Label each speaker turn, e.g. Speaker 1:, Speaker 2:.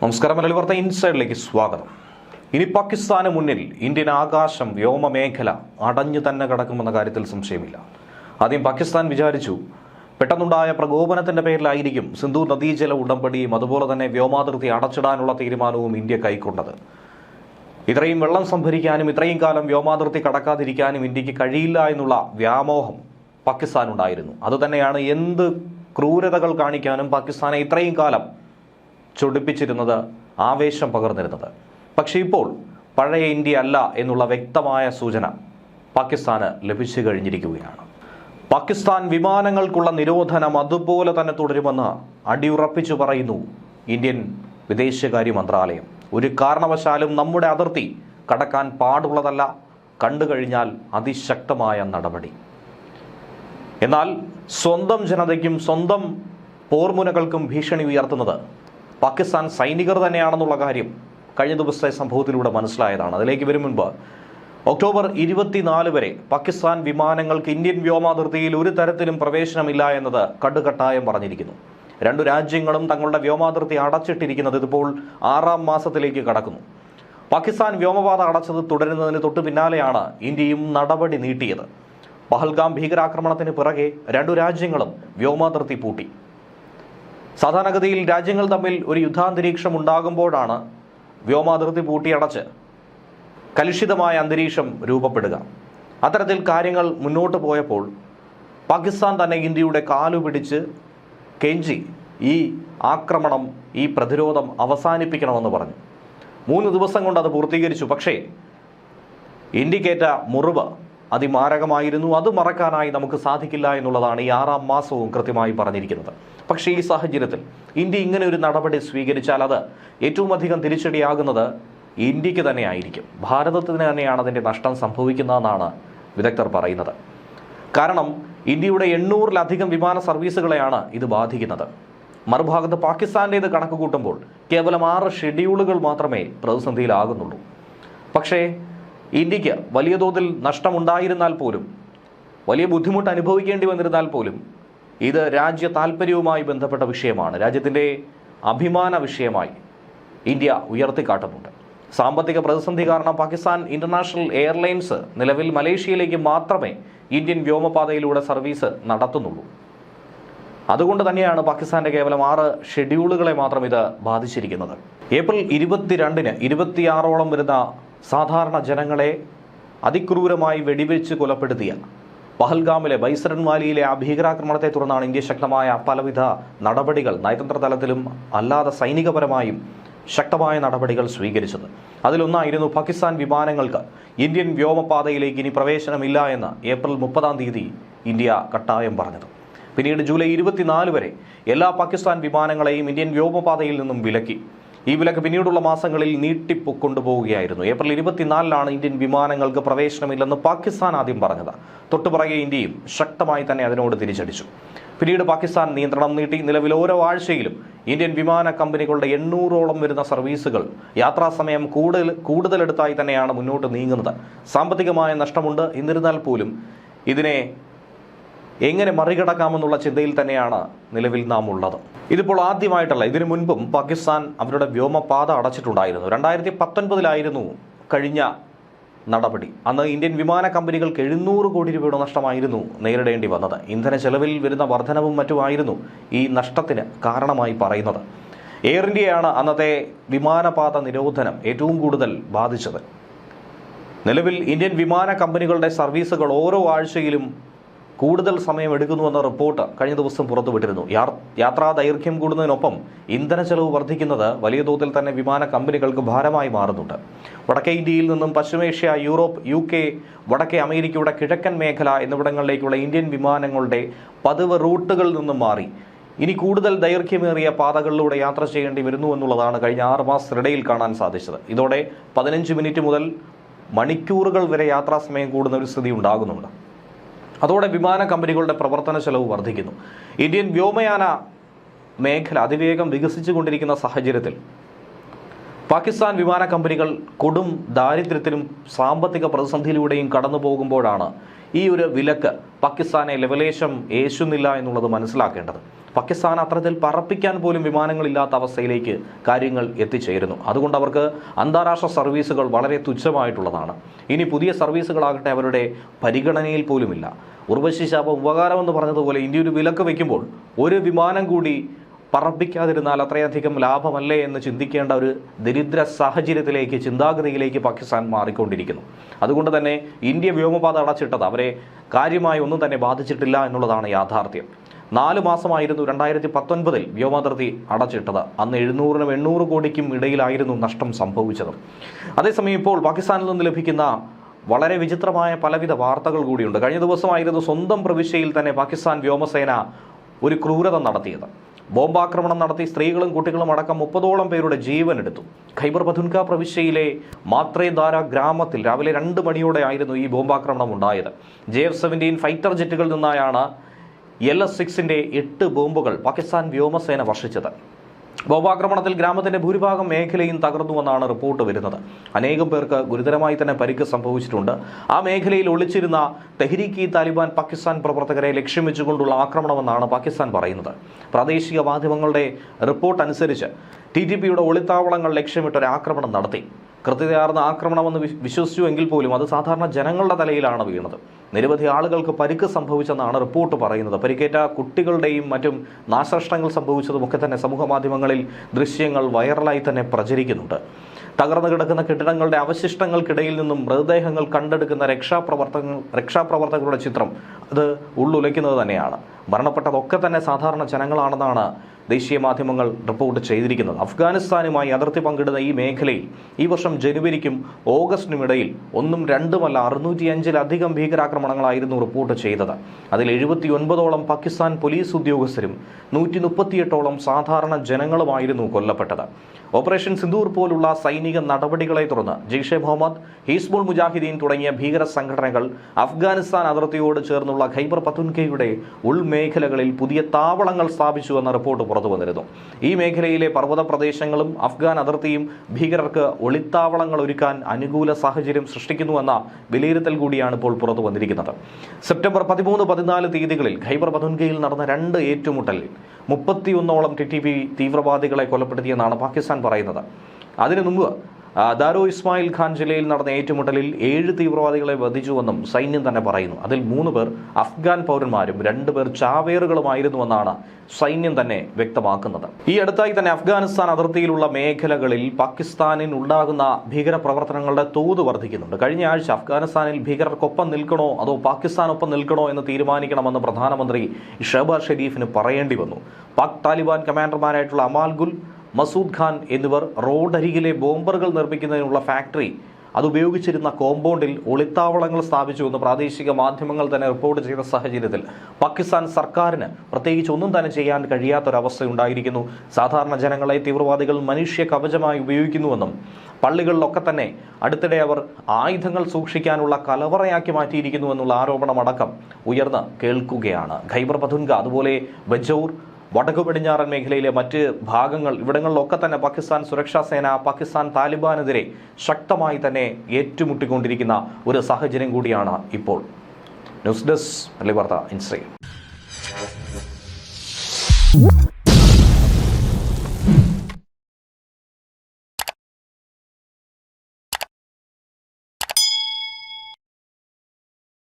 Speaker 1: നമസ്കാരം മലയാളി വാർത്ത ഇൻസൈഡിലേക്ക് സ്വാഗതം. ഇനി പാകിസ്ഥാന് മുന്നിൽ ഇന്ത്യൻ ആകാശം വ്യോമ മേഖല അടഞ്ഞു തന്നെ കിടക്കുമെന്ന കാര്യത്തിൽ സംശയമില്ല. ആദ്യം പാകിസ്ഥാൻ വിചാരിച്ചു പെട്ടെന്നുണ്ടായ പ്രകോപനത്തിന്റെ പേരിലായിരിക്കും സിന്ധു നദീജല ഉടമ്പടിയും അതുപോലെ തന്നെ വ്യോമാതിർത്തി അടച്ചിടാനുള്ള തീരുമാനവും ഇന്ത്യ കൈക്കൊണ്ടത്. ഇത്രയും വെള്ളം സംഭരിക്കാനും ഇത്രയും കാലം വ്യോമാതിർത്തി കടക്കാതിരിക്കാനും ഇന്ത്യയ്ക്ക് കഴിയില്ല എന്നുള്ള വ്യാമോഹം പാകിസ്ഥാനുണ്ടായിരുന്നു. അതുതന്നെയാണ് എന്ത് ക്രൂരതകൾ കാണിക്കാനും പാകിസ്ഥാനെ ഇത്രയും കാലം ചൊടിപ്പിച്ചിരുന്നത് ആവേശം പകർന്നിരുന്നത്. പക്ഷേ ഇപ്പോൾ പഴയ ഇന്ത്യ അല്ല എന്നുള്ള വ്യക്തമായ സൂചന പാകിസ്ഥാന് ലഭിച്ചു കഴിഞ്ഞിരിക്കുകയാണ്. പാകിസ്ഥാൻ വിമാനങ്ങൾക്കുള്ള നിരോധനം അതുപോലെ തന്നെ തുടരുമെന്ന് അടിയുറപ്പിച്ചു പറയുന്നു ഇന്ത്യൻ വിദേശകാര്യ മന്ത്രാലയം. ഒരു കാരണവശാലും നമ്മുടെ അതിർത്തി കടക്കാൻ പാടുള്ളതല്ല കണ്ടു കഴിഞ്ഞാൽ അതിശക്തമായ നടപടി. എന്നാൽ സ്വന്തം ജനതയ്ക്കും സ്വന്തം പോർമുനകൾക്കും ഭീഷണി ഉയർത്തുന്നത് പാകിസ്ഥാൻ സൈനികർ തന്നെയാണെന്നുള്ള കാര്യം കഴിഞ്ഞ ദിവസത്തെ സംഭവത്തിലൂടെ മനസ്സിലായതാണ്. അതിലേക്ക് വരും മുൻപ് ഒക്ടോബർ ഇരുപത്തിനാല് വരെ പാകിസ്ഥാൻ വിമാനങ്ങൾക്ക് ഇന്ത്യൻ വ്യോമാതിർത്തിയിൽ ഒരു തരത്തിലും പ്രവേശനമില്ല എന്നത് കടുകട്ടായം പറഞ്ഞിരിക്കുന്നു. രണ്ടു രാജ്യങ്ങളും തങ്ങളുടെ വ്യോമാതിർത്തി അടച്ചിട്ടിരിക്കുന്നത് ഇതിപ്പോൾ ആറാം മാസത്തിലേക്ക് കടക്കുന്നു. പാകിസ്ഥാൻ വ്യോമപാത അടച്ചത് തുടരുന്നതിന് തൊട്ടു പിന്നാലെയാണ് ഇന്ത്യയും നടപടി നീട്ടിയത്. പഹൽഗാം ഭീകരാക്രമണത്തിന് പിറകെ രണ്ടു രാജ്യങ്ങളും വ്യോമാതിർത്തി പൂട്ടി. സാധാരണഗതിയിൽ രാജ്യങ്ങൾ തമ്മിൽ ഒരു യുദ്ധാന്തരീക്ഷം ഉണ്ടാകുമ്പോഴാണ് വ്യോമാതിർത്തി പൂട്ടിയടച്ച് കലുഷിതമായ അന്തരീക്ഷം രൂപപ്പെടുക. അത്തരത്തിൽ കാര്യങ്ങൾ മുന്നോട്ട് പോയപ്പോൾ പാകിസ്ഥാൻ തന്നെ ഇന്ത്യയുടെ കാലു പിടിച്ച് കെഞ്ചി ഈ ആക്രമണം ഈ പ്രതിരോധം അവസാനിപ്പിക്കണമെന്ന് പറഞ്ഞു. മൂന്ന് ദിവസം കൊണ്ട് അത് പൂർത്തീകരിച്ചു. പക്ഷേ ഇന്ത്യക്കേറ്റ മുറിവ് അതിമാരകമായിരുന്നു. അത് മറക്കാനായി നമുക്ക് സാധിക്കില്ല എന്നുള്ളതാണ് ഈ ആറാം മാസവും കൃത്യമായി പറഞ്ഞിരിക്കുന്നത്. പക്ഷേ ഈ സാഹചര്യത്തിൽ ഇന്ത്യ ഇങ്ങനെ ഒരു നടപടി സ്വീകരിച്ചാൽ അത് ഏറ്റവും അധികം തിരിച്ചടിയാകുന്നത് ഇന്ത്യയ്ക്ക് തന്നെ ആയിരിക്കും. ഭാരതത്തിന് തന്നെയാണ് അതിന്റെ നഷ്ടം സംഭവിക്കുന്നതെന്നാണ് വിദഗ്ധർ പറയുന്നത്. കാരണം ഇന്ത്യയുടെ എണ്ണൂറിലധികം വിമാന സർവീസുകളെയാണ് ഇത് ബാധിക്കുന്നത്. മറുഭാഗത്ത് പാകിസ്ഥാന്റേത് കണക്ക് കൂട്ടുമ്പോൾ കേവലം ആറ് ഷെഡ്യൂളുകൾ മാത്രമേ പ്രതിസന്ധിയിലാകുന്നുള്ളൂ. പക്ഷേ ഇന്ത്യയ്ക്ക് വലിയ തോതിൽ നഷ്ടമുണ്ടായിരുന്നാൽ പോലും വലിയ ബുദ്ധിമുട്ട് അനുഭവിക്കേണ്ടി വന്നിരുന്നാൽ പോലും ഇത് രാജ്യ താല്പര്യവുമായി ബന്ധപ്പെട്ട വിഷയമാണ്. രാജ്യത്തിന്റെ അഭിമാന വിഷയമായി ഇന്ത്യ ഉയർത്തിക്കാട്ടുന്നുണ്ട്. സാമ്പത്തിക പ്രതിസന്ധി കാരണം പാകിസ്ഥാൻ ഇന്റർനാഷണൽ എയർലൈൻസ് നിലവിൽ മലേഷ്യയിലേക്ക് മാത്രമേ ഇന്ത്യൻ വ്യോമപാതയിലൂടെ സർവീസ് നടത്തുന്നുള്ളൂ. അതുകൊണ്ട് തന്നെയാണ് പാകിസ്ഥാന്റെ കേവലം ആറ് ഷെഡ്യൂളുകളെ മാത്രം ഇത് ബാധിച്ചിരിക്കുന്നത്. ഏപ്രിൽ ഇരുപത്തിരണ്ടിന് ഇരുപത്തിയാറോളം വരുന്ന സാധാരണ ജനങ്ങളെ അതിക്രൂരമായി വെടിവെച്ച് കൊലപ്പെടുത്തിയ പഹൽഗാമിലെ ബൈസരൻ വാലിയിലെ ആ ഭീകരാക്രമണത്തെ തുടർന്നാണ് ഇന്ത്യ ശക്തമായ പലവിധ നടപടികൾ നയതന്ത്ര തലത്തിലും അല്ലാതെ സൈനികപരമായും ശക്തമായ നടപടികൾ സ്വീകരിച്ചത്. അതിലൊന്നായിരുന്നു പാകിസ്ഥാൻ വിമാനങ്ങൾക്ക് ഇന്ത്യൻ വ്യോമപാതയിലേക്ക് ഇനി പ്രവേശനമില്ല എന്ന് ഏപ്രിൽ മുപ്പതാം തീയതി ഇന്ത്യ കട്ടായം പറഞ്ഞത്. പിന്നീട് ജൂലൈ ഇരുപത്തിനാല് വരെ എല്ലാ പാകിസ്ഥാൻ വിമാനങ്ങളെയും ഇന്ത്യൻ വ്യോമപാതയിൽ നിന്നും വിലക്കി. ഈ വിലക്ക് പിന്നീടുള്ള മാസങ്ങളിൽ നീട്ടിക്കൊണ്ടുപോവുകയായിരുന്നു ഏപ്രിൽ ഇരുപത്തിനാലിലാണ് ഇന്ത്യൻ വിമാനങ്ങൾക്ക് പ്രവേശനമില്ലെന്ന് പാകിസ്ഥാൻ ആദ്യം പറഞ്ഞത്. തൊട്ടുപുറകെ ഇന്ത്യയും ശക്തമായി തന്നെ അതിനോട് തിരിച്ചടിച്ചു. പിന്നീട് പാകിസ്ഥാൻ നിയന്ത്രണം നീട്ടി. നിലവിൽ ഓരോ ആഴ്ചയിലും ഇന്ത്യൻ വിമാന കമ്പനികളുടെ എണ്ണൂറോളം വരുന്ന സർവീസുകൾ യാത്രാസമയം കൂടുതൽ കൂടുതലെടുത്തായി തന്നെയാണ് മുന്നോട്ട് നീങ്ങുന്നത്. സാമ്പത്തികമായ നഷ്ടമുണ്ട്. എന്നിരുന്നാൽ പോലും ഇതിനെ എങ്ങനെ മറികടക്കാമെന്നുള്ള ചിന്തയിൽ തന്നെയാണ് നിലവിൽ നാം ഉള്ളത്. ഇതിപ്പോൾ ആദ്യമായിട്ടല്ല ഇതിനു മുൻപും പാകിസ്ഥാൻ അവരുടെ വ്യോമപാത അടച്ചിട്ടുണ്ടായിരുന്നു. രണ്ടായിരത്തി പത്തൊൻപതിലായിരുന്നു കഴിഞ്ഞ നടപടി. അന്ന് ഇന്ത്യൻ വിമാന കമ്പനികൾക്ക് എഴുന്നൂറ് കോടി രൂപയുടെ നഷ്ടമായിരുന്നു നേരിടേണ്ടി വന്നത്. ഇന്ധന ചെലവിൽ വരുന്ന വർധനവും മറ്റുമായിരുന്നു ഈ നഷ്ടത്തിന് കാരണമായി പറയുന്നത്. എയർ ഇന്ത്യയാണ് അന്നത്തെ വിമാനപാത നിരോധനം ഏറ്റവും കൂടുതൽ ബാധിച്ചത്. നിലവിൽ ഇന്ത്യൻ വിമാന കമ്പനികളുടെ സർവീസുകൾ ഓരോ ആഴ്ചയിലും കൂടുതൽ സമയം എടുക്കുന്നുവെന്ന റിപ്പോർട്ട് കഴിഞ്ഞ ദിവസം പുറത്തുവിട്ടിരുന്നു. യാത്രാ ദൈർഘ്യം കൂടുന്നതിനൊപ്പം ഇന്ധന ചെലവ് വർദ്ധിക്കുന്നത് വലിയ തോതിൽ തന്നെ വിമാന കമ്പനികൾക്ക് ഭാരമായി മാറുന്നുണ്ട്. വടക്കേ ഇന്ത്യയിൽ നിന്നും പശ്ചിമേഷ്യ യൂറോപ്പ് യു കെ വടക്കേ അമേരിക്കയുടെ കിഴക്കൻ മേഖല എന്നിവിടങ്ങളിലേക്കുള്ള ഇന്ത്യൻ വിമാനങ്ങളുടെ പതിവ് റൂട്ടുകളിൽ നിന്നും മാറി. ഇനി കൂടുതൽ ദൈർഘ്യമേറിയ പാതകളിലൂടെ യാത്ര ചെയ്യേണ്ടി വരുന്നു എന്നുള്ളതാണ് കഴിഞ്ഞ ആറ് മാസത്തിനിടയിൽ കാണാൻ സാധിച്ചത്. ഇതോടെ പതിനഞ്ച് മിനിറ്റ് മുതൽ മണിക്കൂറുകൾ വരെ യാത്രാ സമയം കൂടുന്ന ഒരു സ്ഥിതി ഉണ്ടാകുന്നുണ്ട്. അതോടെ വിമാന കമ്പനികളുടെ പ്രവർത്തന ചെലവ് വർദ്ധിക്കുന്നു. ഇന്ത്യൻ വ്യോമയാന മേഖല അതിവേഗം വികസിച്ചുകൊണ്ടിരിക്കുന്ന സാഹചര്യത്തിൽ പാകിസ്ഥാൻ വിമാന കമ്പനികൾ കൊടും ദാരിദ്ര്യത്തിലും സാമ്പത്തിക പ്രതിസന്ധിയിലൂടെയും കടന്നു പോകുമ്പോഴാണ് ഈ ഒരു വിലക്ക് പാകിസ്ഥാനെ ലെവലേശം ഏശുന്നില്ല എന്നുള്ളത് മനസ്സിലാക്കേണ്ടത്. പാകിസ്ഥാൻ അത്തരത്തിൽ പറപ്പിക്കാൻ പോലും വിമാനങ്ങളില്ലാത്ത അവസ്ഥയിലേക്ക് കാര്യങ്ങൾ എത്തിച്ചേരുന്നു. അതുകൊണ്ട് അവർക്ക് അന്താരാഷ്ട്ര സർവീസുകൾ വളരെ തുച്ഛമായിട്ടുള്ളതാണ്. ഇനി പുതിയ സർവീസുകളാകട്ടെ അവരുടെ പരിഗണനയിൽ പോലുമില്ല. ഉർവശി ശാപം ഉപകാരമെന്ന് പറഞ്ഞതുപോലെ ഇന്ത്യ ഒരു വിലക്ക് വയ്ക്കുമ്പോൾ ഒരു വിമാനം കൂടി പറപ്പിക്കാതിരുന്നാൽ അത്രയധികം ലാഭമല്ലേ എന്ന് ചിന്തിക്കേണ്ട ഒരു ദരിദ്ര സാഹചര്യത്തിലേക്ക് ചിന്താഗതിയിലേക്ക് പാകിസ്ഥാൻ മാറിക്കൊണ്ടിരിക്കുന്നു. അതുകൊണ്ട് തന്നെ ഇന്ത്യ വ്യോമപാത അടച്ചിട്ടത് അവരെ കാര്യമായി ഒന്നും തന്നെ ബാധിച്ചിട്ടില്ല എന്നുള്ളതാണ് യാഥാർത്ഥ്യം. നാല് മാസമായിരുന്നു രണ്ടായിരത്തി പത്തൊൻപതിൽ വ്യോമാതിർത്തി അടച്ചിട്ടത്. അന്ന് എഴുന്നൂറിനും എണ്ണൂറ് കോടിക്കും ഇടയിലായിരുന്നു നഷ്ടം സംഭവിച്ചത്. അതേസമയം ഇപ്പോൾ പാകിസ്ഥാനിൽ നിന്ന് ലഭിക്കുന്ന വളരെ വിചിത്രമായ പലവിധ വാർത്തകൾ കൂടിയുണ്ട്. കഴിഞ്ഞ ദിവസമായിരുന്നു സ്വന്തം പ്രവിശ്യയിൽ തന്നെ പാകിസ്ഥാൻ വ്യോമസേന ഒരു ക്രൂരത നടത്തിയത്. ബോംബാക്രമണം നടത്തി സ്ത്രീകളും കുട്ടികളും അടക്കം മുപ്പതോളം പേരുടെ ജീവൻ എടുത്തു ഖൈബർ പഥുൻക പ്രവിശ്യയിലെ മാത്രേദാര ഗ്രാമത്തിൽ രാവിലെ രണ്ട് മണിയോടെ ആയിരുന്നു ഈ ബോംബാക്രമണം ഉണ്ടായത്. ജെ എഫ് സെവന്റീൻ ഫൈറ്റർ ജെറ്റുകളിൽ നിന്നായാണ് എൽ എസ് സിക്സിന്റെ എട്ട് ബോംബുകൾ പാകിസ്ഥാൻ വ്യോമസേന വർഷിച്ചത്. ബോംബാക്രമണത്തിൽ ഗ്രാമത്തിന്റെ ഭൂരിഭാഗം മേഖലയും തകർന്നുവെന്നാണ് റിപ്പോർട്ട് വരുന്നത്. അനേകം പേർക്ക് ഗുരുതരമായി തന്നെ പരിക്ക് സംഭവിച്ചിട്ടുണ്ട്. ആ മേഖലയിൽ ഒളിച്ചിരുന്ന തെഹ്രീക്ക് താലിബാൻ പാകിസ്ഥാൻ പ്രവർത്തകരെ ലക്ഷ്യം വെച്ചുകൊണ്ടുള്ള ആക്രമണമെന്നാണ് പാകിസ്ഥാൻ പറയുന്നത്. പ്രാദേശിക മാധ്യമങ്ങളുടെ റിപ്പോർട്ട് അനുസരിച്ച് ടി ടി പിയുടെ ഒളിത്താവളങ്ങൾ ലക്ഷ്യമിട്ടൊരാക്രമണം നടത്തി. കൃത്യതയാർന്ന ആക്രമണമെന്ന് വിശ്വസിച്ചു വിശ്വസിച്ചുവെങ്കിൽ പോലും അത് സാധാരണ ജനങ്ങളുടെ തലയിലാണ് വീണത്. നിരവധി ആളുകൾക്ക് പരിക്ക് സംഭവിച്ചെന്നാണ് റിപ്പോർട്ട് പറയുന്നത്. പരിക്കേറ്റ കുട്ടികളുടെയും മറ്റും നാശനഷ്ടങ്ങൾ സംഭവിച്ചതുമൊക്കെ തന്നെ സമൂഹ മാധ്യമങ്ങളിൽ ദൃശ്യങ്ങൾ വൈറലായി തന്നെ പ്രചരിക്കുന്നുണ്ട്. തകർന്നു കിടക്കുന്ന കെട്ടിടങ്ങളുടെ അവശിഷ്ടങ്ങൾക്കിടയിൽ നിന്നും മൃതദേഹങ്ങൾ കണ്ടെടുക്കുന്ന രക്ഷാപ്രവർത്തക രക്ഷാപ്രവർത്തകരുടെ ചിത്രം അത് ഉള്ളുലയ്ക്കുന്നത് തന്നെയാണ്. മരണപ്പെട്ടതൊക്കെ തന്നെ സാധാരണ ജനങ്ങളാണെന്നാണ് ദേശീയ മാധ്യമങ്ങൾ റിപ്പോർട്ട് ചെയ്തിരിക്കുന്നത്. അഫ്ഗാനിസ്ഥാനുമായി അതിർത്തി പങ്കിടുന്ന ഈ മേഖലയിൽ ഈ വർഷം ജനുവരിക്കും ഓഗസ്റ്റിനും ഇടയിൽ ഒന്നും രണ്ടുമല്ല അറുന്നൂറ്റിയഞ്ചിലധികം ഭീകരാക്രമണങ്ങളായിരുന്നു റിപ്പോർട്ട് ചെയ്തത്. അതിൽ എഴുപത്തി ഒൻപതോളം പാകിസ്ഥാൻ പോലീസ് ഉദ്യോഗസ്ഥരും നൂറ്റി മുപ്പത്തിയെട്ടോളം സാധാരണ ജനങ്ങളുമായിരുന്നു കൊല്ലപ്പെട്ടത്. ഓപ്പറേഷൻ സിന്ദൂർ പോലുള്ള സൈനിക നടപടികളെ തുടർന്ന് ജെയ്ഷെ മുഹമ്മദ് ഹിസ്ബുൾ മുജാഹിദീൻ തുടങ്ങിയ ഭീകര സംഘടനകൾ അഫ്ഗാനിസ്ഥാൻ അതിർത്തിയോട് ചേർന്നുള്ള ഖൈബർ പത്തുൻകയുടെ ഉൾമേഖലകളിൽ പുതിയ താവളങ്ങൾ സ്ഥാപിച്ചുവെന്ന റിപ്പോർട്ട് പുറത്തു വന്നിരുന്നു. ഈ മേഖലയിലെ പർവത പ്രദേശങ്ങളും അഫ്ഗാൻ അതിർത്തിയും ഭീകരർക്ക് ഒളിത്താവളങ്ങൾ ഒരുക്കാൻ അനുകൂല സാഹചര്യം സൃഷ്ടിക്കുന്നുവെന്ന വിലയിരുത്തൽ കൂടിയാണ് ഇപ്പോൾ പുറത്തു വന്നിരിക്കുന്നത്. സെപ്റ്റംബർ പതിമൂന്ന് പതിനാല് തീയതികളിൽ ഖൈബർ പതുൻകയിൽ നടന്ന രണ്ട് ഏറ്റുമുട്ടലിൽ മുപ്പത്തിയൊന്നോളം ടി ടി പി തീവ്രവാദികളെ കൊലപ്പെടുത്തിയെന്നാണ് പാകിസ്ഥാൻ പറയുന്നത്. അതിനു മുമ്പ് ദാരോ ഇസ്മായിൽ ഖാൻ ജില്ലയിൽ നടന്ന ഏറ്റുമുട്ടലിൽ ഏഴ് തീവ്രവാദികളെ വധിച്ചുവെന്നും സൈന്യം തന്നെ പറയുന്നു. അതിൽ മൂന്ന് പേർ അഫ്ഗാൻ പൗരന്മാരും രണ്ടുപേർ ചാവേറുകളുമായിരുന്നുവെന്നാണ് സൈന്യം തന്നെ വ്യക്തമാക്കുന്നത്. ഈ അടുത്തായി തന്നെ അഫ്ഗാനിസ്ഥാൻ അതിർത്തിയിലുള്ള മേഖലകളിൽ പാകിസ്ഥാനിൽ ഉണ്ടാകുന്ന ഭീകര പ്രവർത്തനങ്ങളുടെ തോത് വർദ്ധിക്കുന്നുണ്ട്. കഴിഞ്ഞ ആഴ്ച അഫ്ഗാനിസ്ഥാനിൽ ഭീകരർക്കൊപ്പം നിൽക്കണോ അതോ പാകിസ്ഥാനൊപ്പം നിൽക്കണോ എന്ന് തീരുമാനിക്കണമെന്ന് പ്രധാനമന്ത്രി ഷഹബാസ് ഷെരീഫിന് പറയേണ്ടി വന്നു. പാക് താലിബാൻ കമാൻഡർമാരായിട്ടുള്ള അമാൽ ഗുൽ മസൂദ് ഖാൻ എന്നിവർ റോഡരികിലെ ബോംബറുകൾ നിർമ്മിക്കുന്നതിനുള്ള ഫാക്ടറി. അതുപയോഗിച്ചിരുന്ന കോമ്പൗണ്ടിൽ ഒളിത്താവളങ്ങൾ സ്ഥാപിച്ചു എന്ന് പ്രാദേശിക മാധ്യമങ്ങൾ തന്നെ റിപ്പോർട്ട് ചെയ്ത സാഹചര്യത്തിൽ പാകിസ്ഥാൻ സർക്കാരിന് പ്രത്യേകിച്ച് ഒന്നും തന്നെ ചെയ്യാൻ കഴിയാത്തൊരവസ്ഥയുണ്ടായിരിക്കുന്നു. സാധാരണ ജനങ്ങളെ തീവ്രവാദികൾ മനുഷ്യ കവചമായി ഉപയോഗിക്കുന്നുവെന്നും പള്ളികളിലൊക്കെ തന്നെ അടുത്തിടെ അവർ ആയുധങ്ങൾ സൂക്ഷിക്കാനുള്ള കലവറയാക്കി മാറ്റിയിരിക്കുന്നു എന്നുള്ള ആരോപണമടക്കം ഉയർന്ന് കേൾക്കുകയാണ്. ഖൈബർ പഥുൻഗ അതുപോലെ ബജൌർ വടക്കു പടിഞ്ഞാറൻ മേഖലയിലെ മറ്റ് ഭാഗങ്ങൾ ഇവിടങ്ങളിലൊക്കെ തന്നെ പാകിസ്ഥാൻ സുരക്ഷാ സേന പാകിസ്ഥാൻ താലിബാനെതിരെ ശക്തമായി തന്നെ ഏറ്റുമുട്ടിക്കൊണ്ടിരിക്കുന്ന ഒരു സാഹചര്യം കൂടിയാണ് ഇപ്പോൾ. ന്യൂസ് ഡെസ്ക് വാർത്ത ഇൻസ്ട്രീം